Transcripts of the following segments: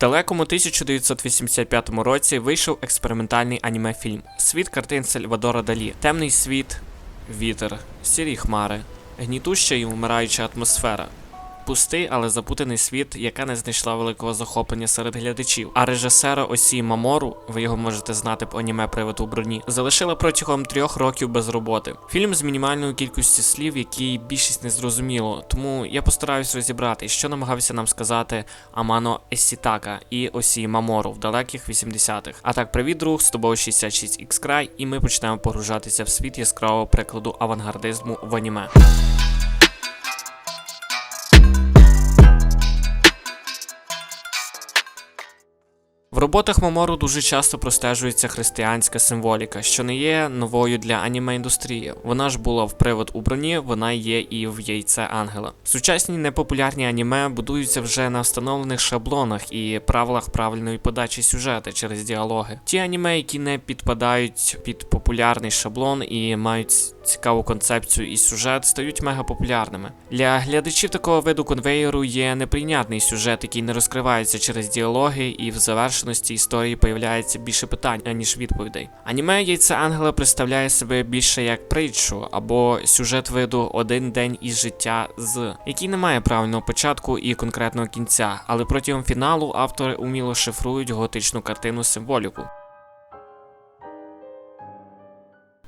далекому 1985 році вийшов експериментальний аніме-фільм Світ картин Сальвадора Далі, темний світ, вітер, сірі хмари, гнітуща і вмираюча атмосфера. Пустий, але запутаний світ, яка не знайшла великого захоплення серед глядачів. А режисера Осі Мамору, ви його можете знати по аніме «Привид у броні, залишила протягом трьох років без роботи. Фільм з мінімальною кількістю слів, які більшість не зрозуміло. Тому я постараюсь розібрати, що намагався нам сказати Амано Есітака і Осі Мамору в далеких 80-х. А так, привіт, друг, з тобою 66 x край і ми почнемо погружатися в світ яскравого прикладу авангардизму в аніме. Роботах Мамору дуже часто простежується християнська символіка, що не є новою для аніме індустрії. Вона ж була в привод у броні, вона є і в яйце ангела. Сучасні непопулярні аніме будуються вже на встановлених шаблонах і правилах правильної подачі сюжету через діалоги. Ті аніме, які не підпадають під популярний шаблон і мають цікаву концепцію і сюжет, стають мегапопулярними. Для глядачів такого виду конвейеру є неприйнятний сюжет, який не розкривається через діалоги, і в завершеності історії появляється більше питань, аніж відповідей. Аніме яйце ангела представляє себе більше як притчу або сюжет виду один день із життя з, який не має правильного початку і конкретного кінця, але протягом фіналу автори уміло шифрують готичну картину символіку.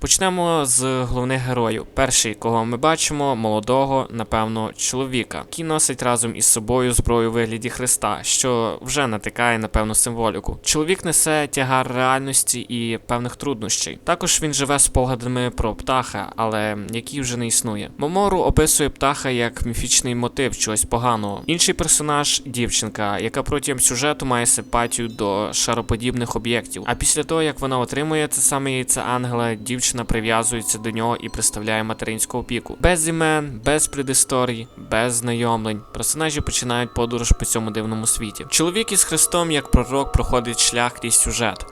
Почнемо з головних героїв. Перший, кого ми бачимо, молодого, напевно, чоловіка, який носить разом із собою зброю у вигляді Христа, що вже натикає на певну символіку. Чоловік несе тягар реальності і певних труднощей. Також він живе спогадами про птаха, але який вже не існує. Момору описує птаха як міфічний мотив чогось поганого. Інший персонаж дівчинка, яка протягом сюжету має симпатію до шароподібних об'єктів. А після того, як вона отримує це саме яйце ангела, дівчина прив'язується до нього і представляє материнську опіку. Без імен, без предісторій, без знайомлень. Персонажі починають подорож по цьому дивному світі. Чоловік із Христом, як пророк, проходить шлях крізь сюжет.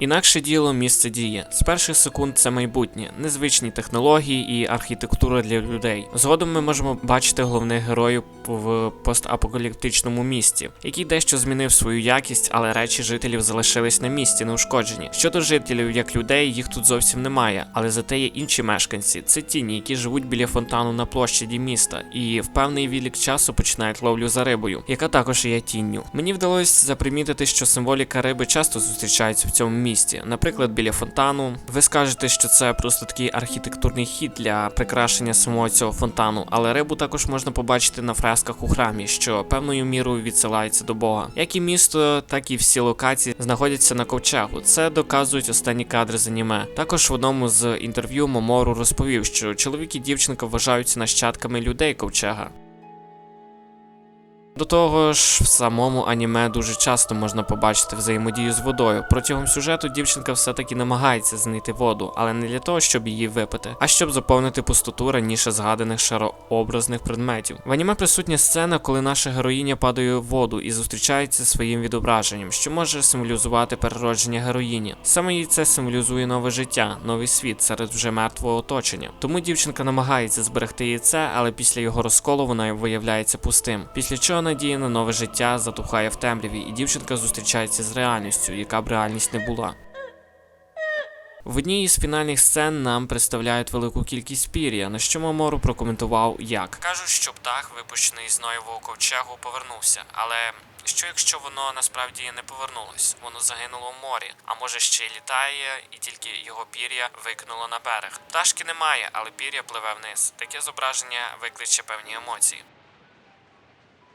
Інакше діло місце дії. З перших секунд це майбутнє, незвичні технології і архітектура для людей. Згодом ми можемо бачити головних героїв в постапокаліптичному місті, який дещо змінив свою якість, але речі жителів залишились на місці, неушкоджені. Щодо жителів як людей, їх тут зовсім немає, але зате є інші мешканці. Це тіні, які живуть біля фонтану на площаді міста, і в певний вілік часу починають ловлю за рибою, яка також є тінню. Мені вдалося запримітити, що символіка риби часто зустрічається в цьому місті. Наприклад, біля фонтану. Ви скажете, що це просто такий архітектурний хід для прикрашення самого цього фонтану, але рибу також можна побачити на фресках у храмі, що певною мірою відсилається до Бога. Як і місто, так і всі локації знаходяться на ковчегу. Це доказують останні кадри з аніме. Також в одному з інтерв'ю Момору розповів, що чоловік і дівчинка вважаються нащадками людей ковчега. До того ж, в самому аніме дуже часто можна побачити взаємодію з водою. Протягом сюжету дівчинка все-таки намагається знайти воду, але не для того, щоб її випити, а щоб заповнити пустоту раніше згаданих шарообразних предметів. В аніме присутня сцена, коли наша героїня падає в воду і зустрічається своїм відображенням, що може символізувати переродження героїні. Саме їй це символізує нове життя, новий світ серед вже мертвого оточення. Тому дівчинка намагається зберегти яйце, але після його розколу вона виявляється пустим. Після чого надія на нове життя затухає в темряві, і дівчинка зустрічається з реальністю, яка б реальність не була. В одній із фінальних сцен нам представляють велику кількість пір'я, на що Мамору прокоментував як кажуть, що птах, випущений з Ноєвого ковчегу, повернувся, але. Що якщо воно насправді не повернулось, воно загинуло в морі, а може ще й літає, і тільки його пір'я викинуло на берег. Пташки немає, але пір'я пливе вниз. Таке зображення викличе певні емоції.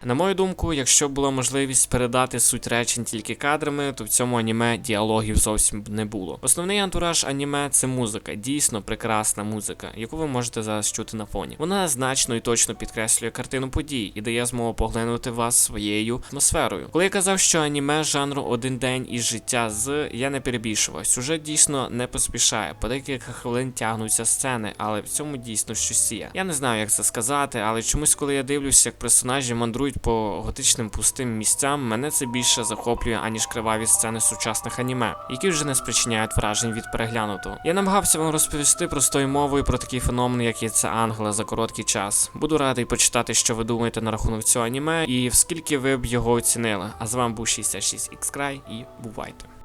На мою думку, якщо була можливість передати суть речень тільки кадрами, то в цьому аніме діалогів зовсім не було. Основний антураж аніме це музика, дійсно прекрасна музика, яку ви можете зараз чути на фоні. Вона значно і точно підкреслює картину подій і дає змогу поглинути вас своєю атмосферою. Коли я казав, що аніме жанру один день із життя з я не перебільшував. Сюжет дійсно не поспішає. По декілька хвилин тягнуться сцени, але в цьому дійсно щось є. Я не знаю, як це сказати, але чомусь, коли я дивлюся, як персонажі мандрують подорожують по готичним пустим місцям, мене це більше захоплює, аніж криваві сцени сучасних аніме, які вже не спричиняють вражень від переглянутого. Я намагався вам розповісти простою мовою про такий феномен, як є це Ангела за короткий час. Буду радий почитати, що ви думаєте на рахунок цього аніме, і скільки ви б його оцінили. А з вами був 66 xcry і бувайте.